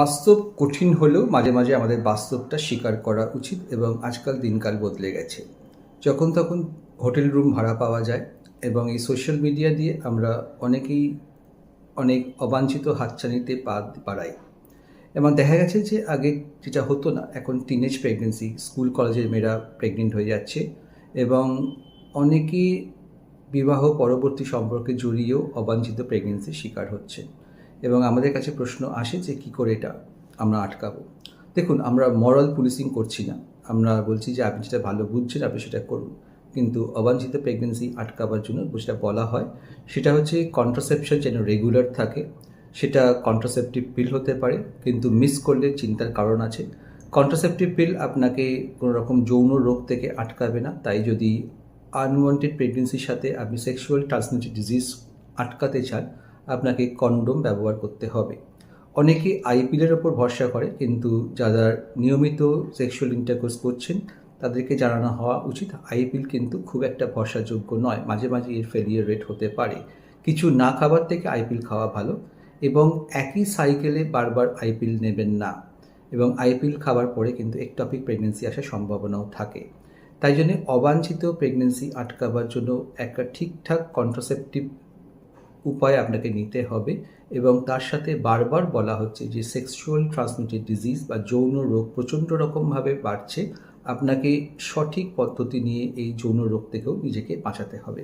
বাস্তব কঠিন হলেও মাঝে মাঝে আমাদের বাস্তবটা স্বীকার করা উচিত এবং আজকাল দিনকাল বদলে গেছে। যখন তখন হোটেল রুম ভাড়া পাওয়া যায় এবং এই সোশ্যাল মিডিয়া দিয়ে আমরা অনেকেই অনেক অবাঞ্ছিত হাতছানিতে পা বাড়াই। এবং দেখা গেছে যে আগে যেটা হতো না, এখন টিনেজ প্রেগনেন্সি স্কুল কলেজের মেয়েরা প্রেগনেন্ট হয়ে যাচ্ছে এবং অনেকেই বিবাহ পরবর্তী সম্পর্কে জড়িয়েও অবাঞ্ছিত প্রেগনেন্সির শিকার হচ্ছে। এবং আমাদের কাছে প্রশ্ন আসে যে কী করে এটা আমরা আটকাবো। দেখুন, আমরা মরাল পুলিশিং করছি না। আমরা বলছি যে আপনি যেটা ভালো বুঝছেন, আপনি সেটা করুন। কিন্তু অবাঞ্ছিত প্রেগনেন্সি আটকাবার জন্য যেটা বলা হয়, সেটা হচ্ছে কন্ট্রাসেপশন যেন রেগুলার থাকে, সেটা কন্ট্রাসেপটিভ পিল হতে পারে, কিন্তু মিস করলে চিন্তার কারণ আছে। কন্ট্রাসেপটিভ পিল আপনাকে কোনো রকম যৌন রোগ থেকে আটকাবে না। তাই যদি আনওয়ান্টেড প্রেগনেন্সির সাথে আপনি সেক্সুয়াল ট্রান্সমিটেড ডিজিজ আটকাতে চান আপনাকে কন্ডোম ব্যবহার করতে হবে। অনেকে আইপিলের ওপর ভরসা করে, কিন্তু যারা নিয়মিত সেক্সুয়াল ইন্টারকোর্স করছেন, তাদেরকে জানানো হওয়া উচিত, আইপিএল কিন্তু খুব একটা ভরসাযোগ্য নয়, মাঝে মাঝে এর ফেলিয়ার রেট হতে পারে। কিছু না খাবার থেকে আইপিএল খাওয়া ভালো, এবং একই সাইকেলে বারবার আইপিএল নেবেন না, এবং আইপিএল খাবার পরে কিন্তু একটপিক প্রেগনেন্সি আসার সম্ভাবনাও থাকে। তাই জন্য অবাঞ্ছিত প্রেগনেন্সি আটকাবার জন্য একটা ঠিকঠাক কন্ট্রাসেপটিভ উপায় আপনাকে নিতে হবে এবং তার সাথে বারবার বলা হচ্ছে যে সেক্সুয়াল ট্রান্সমিটেড ডিজিজ বা যৌন রোগ প্রচণ্ড রকমভাবে বাড়ছে, আপনাকে সঠিক পদ্ধতি নিয়ে এই যৌন রোগ থেকেও নিজেকে বাঁচাতে হবে।